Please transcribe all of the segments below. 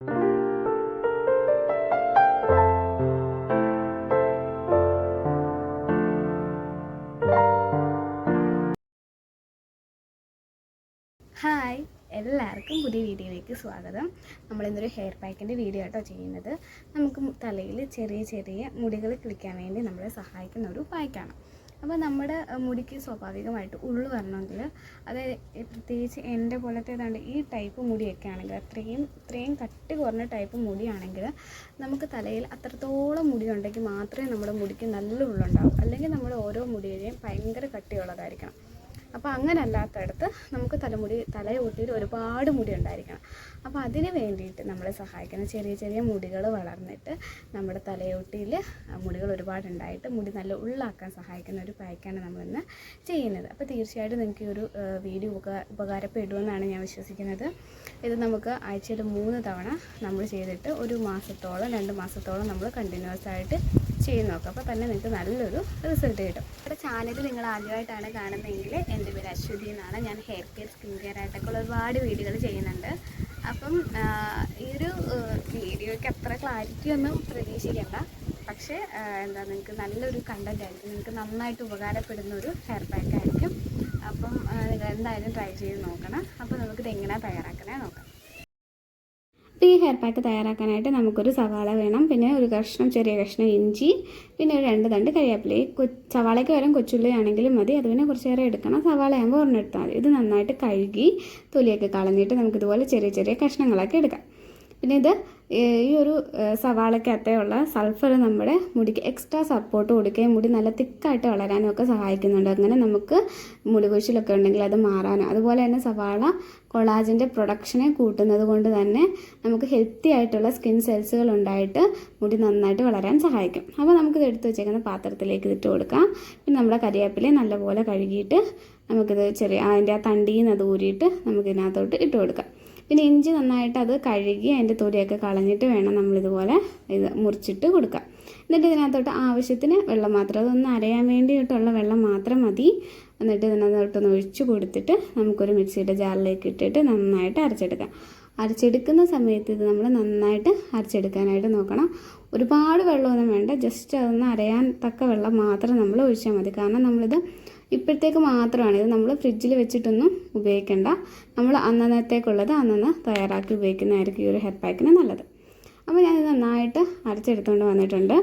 Hi എല്ലാവർക്കും പുതിയ വീഡിയോയിലേക്ക് സ്വാഗതം. നമ്മളിന്നൊരു ഹെയർ പാക്കിന്റെ വീഡിയോ ആട്ടോ ചെയ്യുന്നത്. നമുക്ക് തലയിൽ ചെറിയ ചെറിയ മുടികൾ കിളിക്കാൻ വേണ്ടി നമ്മളെ സഹായിക്കുന്ന ഒരു പായ്ക്കാണ് അപ്പോൾ നമ്മുടെ മുടിക്ക് സ്വാഭാവികമായിട്ട് ഉള്ളു വരണമെങ്കിൽ അത് പ്രത്യേകിച്ച് എന്റെ പോലത്തെ ഏതാണ്ട് ഈ ടൈപ്പ് മുടിയൊക്കെ ആണെങ്കിൽ അത്രയും ഇത്രയും കട്ടി കുറഞ്ഞ ടൈപ്പ് മുടിയാണെങ്കിൽ നമുക്ക് തലയിൽ അത്രത്തോളം മുടി ഉണ്ടെങ്കിൽ മാത്രമേ നമ്മുടെ മുടിക്ക് നല്ല ഉള്ളുണ്ടാവും. അല്ലെങ്കിൽ നമ്മൾ ഓരോ മുടിയുടെയും ഭയങ്കര കട്ടിയുള്ളതായിരിക്കണം. അപ്പോൾ അങ്ങനെ അല്ലാത്തടത്ത് നമുക്ക് തലമുടി തലയൊട്ടിയിൽ ഒരുപാട് മുടി ഉണ്ടായിരിക്കണം. അപ്പോൾ അതിന് വേണ്ടിയിട്ട് നമ്മളെ സഹായിക്കുന്ന ചെറിയ ചെറിയ മുടികൾ വളർന്നിട്ട് നമ്മുടെ തലയൊട്ടിയിൽ മുടികൾ ഒരുപാട് ഉണ്ടായിട്ട് മുടി നല്ല ഉള്ളാക്കാൻ സഹായിക്കുന്ന ഒരു പായ്ക്കാണ് നമ്മളിന്ന് ചെയ്യുന്നത്. അപ്പോൾ തീർച്ചയായിട്ടും നിങ്ങൾക്ക് ഈ ഒരു വീഡിയോ ഉപകാ ഉപകാരപ്പെടുമെന്നാണ് ഞാൻ വിശ്വസിക്കുന്നത്. ഇത് നമുക്ക് ആഴ്ചയിൽ മൂന്ന് തവണ നമ്മൾ ചെയ്തിട്ട് ഒരു മാസത്തോളം രണ്ട് മാസത്തോളം നമ്മൾ കണ്ടിന്യൂസ് ആയിട്ട് ചെയ്ത് നോക്കാം അപ്പോൾ തന്നെ നിങ്ങൾക്ക് നല്ലൊരു റിസൾട്ട് കിട്ടും. ഇവിടെ ചാനൽ നിങ്ങൾ ആദ്യമായിട്ടാണ് കാണുന്നതെങ്കിൽ എന്റെ പേര് അശ്വതി എന്നാണ്. ഞാൻ ഹെയർ കെയർ സ്കിൻ കെയർ ആയിട്ടൊക്കെ ഒരുപാട് വീഡിയോകൾ ചെയ്യുന്നുണ്ട്. അപ്പം ഈ ഒരു വീഡിയോയ്ക്ക് അത്ര ക്ലാരിറ്റി ഒന്നും പ്രതീക്ഷിക്കേണ്ട. പക്ഷേ എന്താ നിങ്ങൾക്ക് നല്ലൊരു കണ്ടന്റ് ആയിരിക്കും. നിങ്ങൾക്ക് നന്നായിട്ട് ഉപകാരപ്പെടുന്ന ഒരു ഹെയർ പാക്ക് ആയിരിക്കും. അപ്പം നിങ്ങൾ എന്തായാലും ട്രൈ ചെയ്ത് നോക്കണം. അപ്പോൾ നമുക്കിത് എങ്ങനെ തയ്യാറാക്കണേ നോക്കാം. ഈ ഹെയർ പാക്ക് തയ്യാറാക്കാനായിട്ട് നമുക്കൊരു സവാള വേണം. പിന്നെ ഒരു കഷ്ണം ചെറിയ കഷ്ണം ഇഞ്ചി പിന്നെ ഒരു രണ്ട് തണ്ട് കരിയാപ്പില. ഈ സവാളയ്ക്ക് വരാൻ കൊച്ചുള്ളി ആണെങ്കിലും മതി. അത് പിന്നെ കുറച്ച് നേരം എടുക്കണം. സവാള ആകുമ്പോൾ ഒരെണ്ണം എടുത്താൽ മതി. ഇത് നന്നായിട്ട് കഴുകി തൊലിയൊക്കെ കളഞ്ഞിട്ട് നമുക്കിതുപോലെ ചെറിയ ചെറിയ കഷ്ണങ്ങളാക്കി എടുക്കാം. പിന്നെ ഇത് ഈ ഒരു സവാളക്കകത്തെയുള്ള സൾഫർ നമ്മുടെ മുടിക്ക് എക്സ്ട്രാ സപ്പോർട്ട് കൊടുക്കുകയും മുടി നല്ല തിക്കായിട്ട് വളരാനും ഒക്കെ സഹായിക്കുന്നുണ്ട്. അങ്ങനെ നമുക്ക് മുടി കൊഴിച്ചിലൊക്കെ ഉണ്ടെങ്കിൽ അത് മാറാനും. അതുപോലെ തന്നെ സവാള കൊളാജിന്റെ പ്രൊഡക്ഷനെ കൂട്ടുന്നത് കൊണ്ട് തന്നെ നമുക്ക് ഹെൽത്തി ആയിട്ടുള്ള സ്കിൻ സെൽസുകൾ ഉണ്ടായിട്ട് മുടി നന്നായിട്ട് വളരാൻ സഹായിക്കും. അപ്പോൾ നമുക്കിത് എടുത്ത് വെച്ചേക്കുന്ന പാത്രത്തിലേക്ക് ഇതിട്ട് കൊടുക്കാം. പിന്നെ നമ്മുടെ കരിവേപ്പില നല്ലപോലെ കഴുകിയിട്ട് നമുക്കിത് ചെറിയ അതിന്റെ ആ തണ്ടിയിൽ നിന്ന് അത് ഊരിയിട്ട് നമുക്കിതിനകത്തോട്ട് ഇട്ട് കൊടുക്കാം. പിന്നെ ഇഞ്ചി നന്നായിട്ട് അത് കഴുകി അതിന്റെ തൊലിയൊക്കെ കളഞ്ഞിട്ട് വേണം നമ്മളിതുപോലെ ഇത് മുറിച്ചിട്ട് കൊടുക്കാം. എന്നിട്ട് ഇതിനകത്തോട്ട് ആവശ്യത്തിന് വെള്ളം മാത്രം അതൊന്ന് അരയാൻ വേണ്ടിയിട്ടുള്ള വെള്ളം മാത്രം മതി. എന്നിട്ട് ഇതിനകത്തോട്ടൊന്ന് ഒഴിച്ചു കൊടുത്തിട്ട് നമുക്കൊരു മിക്സിയുടെ ജാറിലേക്ക് ഇട്ടിട്ട് നന്നായിട്ട് അരച്ചെടുക്കാം. അരച്ചെടുക്കുന്ന സമയത്ത് ഇത് നമ്മൾ നന്നായിട്ട് അരച്ചെടുക്കാനായിട്ട് നോക്കണം. ഒരുപാട് വെള്ളമൊന്നും വേണ്ട. ജസ്റ്റ് അതൊന്ന് അരയാൻ തക്ക വെള്ളം മാത്രം നമ്മൾ ഒഴിച്ചാൽ മതി. കാരണം നമ്മളിത് ഇപ്പോഴത്തേക്ക് മാത്രമാണ്. ഇത് നമ്മൾ ഫ്രിഡ്ജിൽ വെച്ചിട്ടൊന്നും ഉപയോഗിക്കേണ്ട. നമ്മൾ അന്നന്നത്തേക്കുള്ളത് അന്നന്ന് തയ്യാറാക്കി ഉപയോഗിക്കുന്നതായിരിക്കും ഈ ഒരു ഹെയർ പാക്കിന് നല്ലത്. അപ്പോൾ ഞാനിത് നന്നായിട്ട് അരച്ചെടുത്തുകൊണ്ട് വന്നിട്ടുണ്ട്.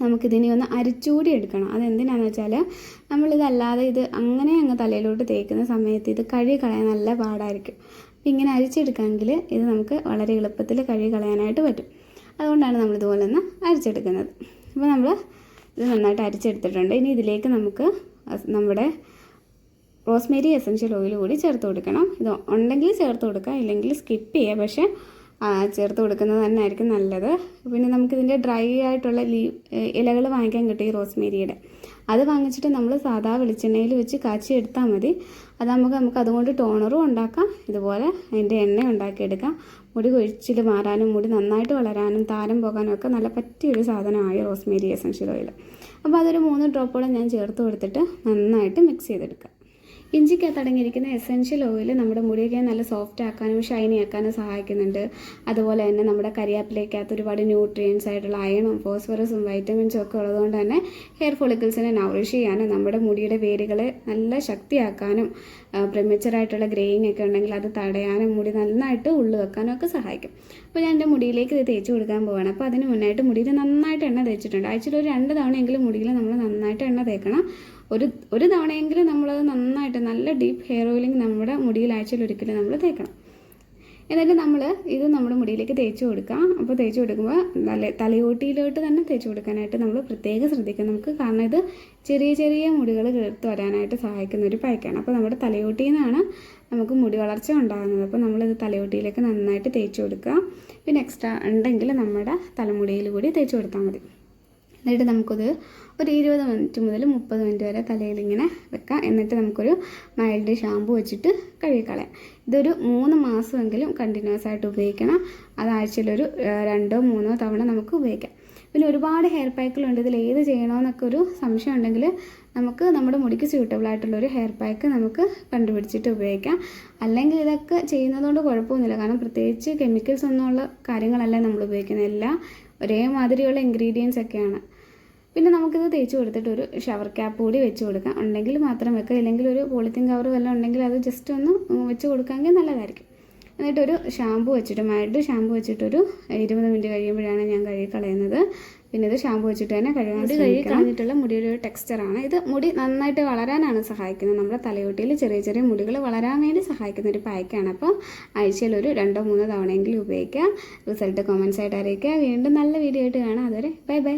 നമുക്കിതിനെ ഒന്ന് അരിച്ചൂടി എടുക്കണം. അതെന്തിനാണെന്ന് വെച്ചാൽ നമ്മളിതല്ലാതെ ഇത് അങ്ങനെ അങ്ങ് തലയിലോട്ട് തേക്കുന്ന സമയത്ത് ഇത് കഴുകി കളയാൻ നല്ല പാടായിരിക്കും. അപ്പം ഇങ്ങനെ അരിച്ചെടുക്കാമെങ്കിൽ ഇത് നമുക്ക് വളരെ എളുപ്പത്തിൽ കഴുകി കളയാനായിട്ട് പറ്റും. അതുകൊണ്ടാണ് നമ്മൾ ഇതുപോലെ ഒന്ന് അരിച്ചെടുക്കുന്നത്. അപ്പോൾ നമ്മൾ ഇത് നന്നായിട്ട് അരിച്ചെടുത്തിട്ടുണ്ട്. ഇനി ഇതിലേക്ക് നമുക്ക് നമ്മുടെ റോസ്മേരി എസൻഷ്യൽ ഓയിൽ കൂടി ചേർത്ത് കൊടുക്കണം. ഇത് ഉണ്ടെങ്കിൽ ചേർത്ത് കൊടുക്കുക ഇല്ലെങ്കിൽ സ്കിപ്പ് ചെയ്യുക പക്ഷേ ചേർത്ത് കൊടുക്കുന്നത് തന്നെ ആയിരിക്കും നല്ലത്. പിന്നെ നമുക്കിതിന്റെ ഡ്രൈ ആയിട്ടുള്ള ലീ ഇലകൾ വാങ്ങിക്കാൻ കിട്ടും ഈ റോസ്മേരിയുടെ. അത് വാങ്ങിച്ചിട്ട് നമ്മൾ സാധാ വെളിച്ചെണ്ണയിൽ വെച്ച് കാച്ചി എടുത്താൽ മതി. അതാകുമ്പോൾ നമുക്ക് അതുകൊണ്ട് ടോണറും ഉണ്ടാക്കാം. ഇതുപോലെ അതിന്റെ എണ്ണ ഉണ്ടാക്കിയെടുക്കാം. മുടി കൊഴിച്ചിൽ മാറാനും മുടി നന്നായിട്ട് വളരാനും താരം പോകാനും ഒക്കെ നല്ല പറ്റിയൊരു സാധനമായി റോസ്മേരി എസൻഷ്യൽ ഓയിൽ. അപ്പോൾ അതൊരു മൂന്ന് ഡ്രോപ്പോളം ഞാൻ ചേർത്ത് കൊടുത്തിട്ട് നന്നായിട്ട് മിക്സ് ചെയ്തെടുക്കാം. ഇഞ്ചിക്കകത്ത് അടങ്ങിയിരിക്കുന്ന എസെൻഷ്യൽ ഓയിൽ നമ്മുടെ മുടിയൊക്കെ നല്ല സോഫ്റ്റ് ആക്കാനും ഷൈനി ആക്കാനും സഹായിക്കുന്നുണ്ട്. അതുപോലെ തന്നെ നമ്മുടെ കരിയാപ്പിലേക്കകത്ത് ഒരുപാട് ന്യൂട്രിയൻസ് ആയിട്ടുള്ള അയണും ഫോസ്ഫറസും വൈറ്റമിൻസും ഒക്കെ ഉള്ളതുകൊണ്ട് തന്നെ ഹെയർ ഫോളിക്കിൾസിനെ നൗറിഷ് ചെയ്യാനും നമ്മുടെ മുടിയുടെ വേരുകളെ നല്ല ശക്തിയാക്കാനും പ്രിമച്ചറായിട്ടുള്ള ഗ്രേയിങ് ഒക്കെ ഉണ്ടെങ്കിൽ അത് തടയാനും മുടി നന്നായിട്ട് ഉള്ളു വെക്കാനും ഒക്കെ സഹായിക്കും. അപ്പോൾ ഞാൻ എന്റെ മുടിയിലേക്ക് ഇത് തേച്ച് കൊടുക്കാൻ പോവാണ്. അപ്പോൾ അതിന് മുന്നായിട്ട് മുടിയിൽ നന്നായിട്ട് എണ്ണ തേച്ചിട്ടുണ്ട്. ആഴ്ചയിൽ ഒരു രണ്ട് തവണയെങ്കിലും മുടിയിൽ നമ്മൾ നന്നായിട്ട് എണ്ണ തേക്കണം. ഒരു ഒരു തവണയെങ്കിലും നമ്മളത് നന്നായിട്ട് നല്ല ഡീപ്പ് ഹെയർ ഓയിലിംഗ് നമ്മുടെ മുടിയിൽ ആഴ്ചയിൽ ഒരിക്കലും നമ്മൾ തേക്കണം. എന്നിട്ട് നമ്മൾ ഇത് നമ്മുടെ മുടിയിലേക്ക് തേച്ച് കൊടുക്കാം അപ്പോൾ തേച്ച് കൊടുക്കുമ്പോൾ നല്ല തലയോട്ടിയിലോട്ട് തന്നെ തേച്ച് കൊടുക്കാനായിട്ട് നമ്മൾ പ്രത്യേകം ശ്രദ്ധിക്കണം. നമുക്ക് കാരണം ഇത് ചെറിയ ചെറിയ മുടികൾ കേർത്ത് വരാനായിട്ട് സഹായിക്കുന്ന ഒരു പായ്ക്കാണ് അപ്പോൾ നമ്മുടെ തലയോട്ടിയിൽ നിന്നാണ് നമുക്ക് മുടി വളർച്ച ഉണ്ടാകുന്നത്. അപ്പോൾ നമ്മളിത് തലയോട്ടിയിലേക്ക് നന്നായിട്ട് തേച്ച് കൊടുക്കുക. പിന്നെ എക്സ്ട്രാ ഉണ്ടെങ്കിൽ നമ്മുടെ തലമുടിയിൽ കൂടി തേച്ച് കൊടുത്താൽ മതി. എന്നിട്ട് നമുക്കത് ഒരു ഇരുപത് മിനിറ്റ് മുതൽ മുപ്പത് മിനിറ്റ് വരെ തലയിൽ ഇങ്ങനെ വെക്കാം. എന്നിട്ട് നമുക്കൊരു മൈൽഡ് ഷാമ്പു വെച്ചിട്ട് കഴുകിക്കളയാം. ഇതൊരു മൂന്ന് മാസമെങ്കിലും കണ്ടിന്യൂസ് ആയിട്ട് ഉപയോഗിക്കണം. അത് ആഴ്ചയിലൊരു രണ്ടോ മൂന്നോ തവണ നമുക്ക് ഉപയോഗിക്കാം. പിന്നെ ഒരുപാട് ഹെയർ പാക്കുകളുണ്ട് ഇതിൽ ഏത് ചെയ്യണമെന്നൊക്കെ ഒരു സംശയം ഉണ്ടെങ്കിൽ നമുക്ക് നമ്മുടെ മുടിക്ക് സ്യൂട്ടബിൾ ആയിട്ടുള്ളൊരു ഹെയർ പാക്ക് നമുക്ക് കണ്ടുപിടിച്ചിട്ട് ഉപയോഗിക്കാം. അല്ലെങ്കിൽ ഇതൊക്കെ ചെയ്യുന്നതുകൊണ്ട് കുഴപ്പമൊന്നുമില്ല. കാരണം പ്രത്യേകിച്ച് കെമിക്കൽസ് ഒന്നുമുള്ള കാര്യങ്ങളല്ല നമ്മൾ ഉപയോഗിക്കുന്നത്. എല്ലാം ഒരേ മാതിരിയുള്ള ഇൻഗ്രീഡിയൻസ് ഒക്കെയാണ്. പിന്നെ നമുക്കിത് തേച്ച് കൊടുത്തിട്ട് ഒരു ഷവർ ക്യാപ്പ് കൂടി വെച്ച് കൊടുക്കാം. ഉണ്ടെങ്കിൽ മാത്രം വെക്കുക ഇല്ലെങ്കിൽ ഒരു പോളിത്തീൻ കവർ വല്ലതും ഉണ്ടെങ്കിൽ അത് ജസ്റ്റ് ഒന്ന് വെച്ച് കൊടുക്കാമെങ്കിൽ നല്ലതായിരിക്കും. എന്നിട്ടൊരു ഷാമ്പു വെച്ചിട്ട് മൈൽഡ് ഷാമ്പു വെച്ചിട്ടൊരു ഇരുപത് മിനിറ്റ് കഴിയുമ്പോഴാണ് ഞാൻ കഴുകി കളയുന്നത്. പിന്നെ ഇത് ഷാമ്പു വെച്ചിട്ട് തന്നെ കഴുകാൻ മുടി കഴുകി കളഞ്ഞിട്ടുള്ള മുടിയുടെ ഒരു ടെക്സ്ചറാണ് ഇത് മുടി നന്നായിട്ട് വളരാനാണ് സഹായിക്കുന്നത്. നമ്മുടെ തലയോട്ടിയിൽ ചെറിയ ചെറിയ മുടികൾ വളരാൻ വേണ്ടി സഹായിക്കുന്ന ഒരു പായ്ക്കാണ്. അപ്പോൾ ആഴ്ചയിൽ ഒരു രണ്ടോ മൂന്നോ തവണയെങ്കിലും ഉപയോഗിക്കുക റിസൾട്ട് കമൻസ് ആയിട്ട് അറിയിക്കുക. വീണ്ടും നല്ല വീഡിയോ ആയിട്ട് കാണാം. അതുവരെ ബൈ ബൈ.